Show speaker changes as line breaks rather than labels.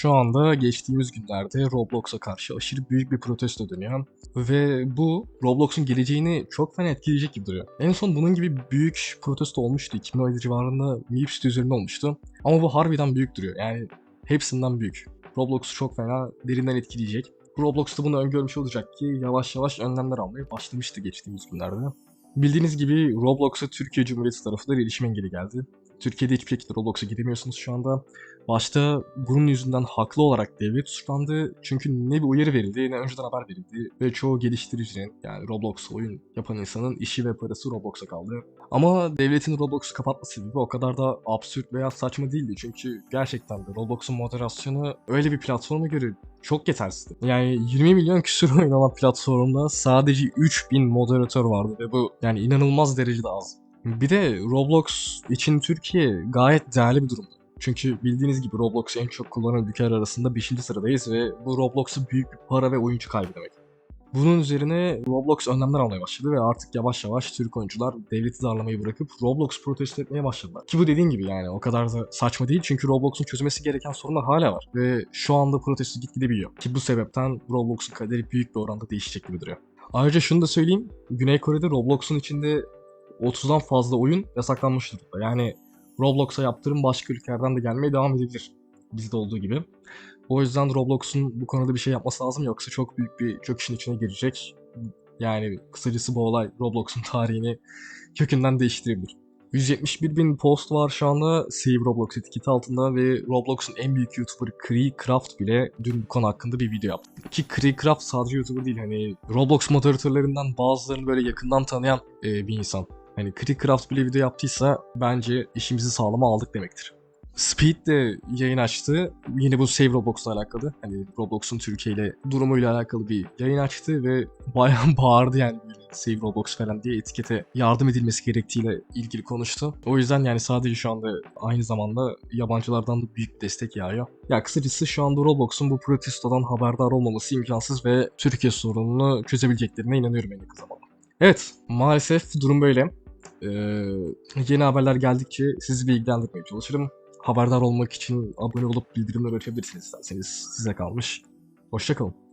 şu anda geçtiğimiz günlerde Roblox'a karşı aşırı büyük bir protesto dönüyor. Ve bu Roblox'un geleceğini çok fena etkileyecek gibi duruyor. En son bunun gibi büyük protesto olmuştu. 2017 civarında Meep üzerinde olmuştu. Ama bu harbiden büyük duruyor. Yani hepsinden büyük. Roblox'u çok fena derinden etkileyecek. Roblox da bunu öngörmüş olacak ki yavaş yavaş önlemler almaya başlamıştı geçtiğimiz günlerde. Bildiğiniz gibi Roblox'a Türkiye Cumhuriyeti tarafından erişim engeli geldi. Türkiye'de hiçbir şekilde Roblox'a giremiyorsunuz şu anda. Başta bunun yüzünden haklı olarak devlet suçlandı. Çünkü ne bir uyarı verildi ne önceden haber verildi. Ve çoğu geliştiricinin yani Roblox oyun yapan insanın işi ve parası Roblox'a kaldı. Ama devletin Roblox'u kapatma sebebi o kadar da absürt veya saçma değildi. Çünkü gerçekten de Roblox'un moderasyonu öyle bir platforma göre çok yetersizdi. Yani 20 milyon küsur oyun olan platformda sadece 3000 moderatör vardı ve bu yani inanılmaz derecede az. Bir de Roblox için Türkiye gayet değerli bir durumda. Çünkü bildiğiniz gibi Roblox'u en çok kullanan ülkeler arasında 5. sıradayız ve bu Roblox'a büyük bir para ve oyuncu kaybı demek. Bunun üzerine Roblox önlemler almaya başladı ve artık yavaş yavaş Türk oyuncular devleti darlamayı bırakıp Roblox protesto etmeye başladılar. Ki bu dediğin gibi yani o kadar da saçma değil çünkü Roblox'un çözmesi gereken sorunlar hala var. Ve şu anda protesto gitgide büyüyor. Ki bu sebepten Roblox'un kaderi büyük bir oranda değişecek gibi duruyor. Ayrıca şunu da söyleyeyim. Güney Kore'de Roblox'un içinde 30'dan fazla oyun yasaklanmış durumda. Yani Roblox'a yaptırım başka ülkelerden de gelmeye devam edebilir. Bizde olduğu gibi. O yüzden Roblox'un bu konuda bir şey yapması lazım yoksa çok büyük bir çöküşün içine girecek. Yani kısacası bu olay Roblox'un tarihini kökünden değiştirebilir. 171 bin post var şu anda Save Roblox etiketi altında ve Roblox'un en büyük YouTuber Cree Craft bile dün bu konu hakkında bir video yaptı. Ki Cree Craft sadece YouTuber değil hani Roblox moderatörlerinden bazılarını böyle yakından tanıyan e, bir insan. Hani Cree Craft bile video yaptıysa bence işimizi sağlama aldık demektir. Speed de yayın açtı. Yine bu Save Roblox'la alakalı. Hani Roblox'un Türkiye ile durumuyla alakalı bir yayın açtı ve bayağı bağırdı yani böyle Save Roblox falan diye etikete yardım edilmesi gerektiğiyle ilgili konuştu. O yüzden yani sadece şu anda aynı zamanda yabancılardan da büyük destek yağıyor. Ya kısacası şu anda Roblox'un bu protestodan haberdar olmaması imkansız ve Türkiye sorununu çözebileceklerine inanıyorum en yakın zamanda. Evet maalesef durum böyle. Ee, yeni haberler geldikçe sizi bilgilendirmeye çalışırım. Haberdar olmak için abone olup bildirimleri açabilirsiniz isterseniz. Size kalmış. Hoşçakalın.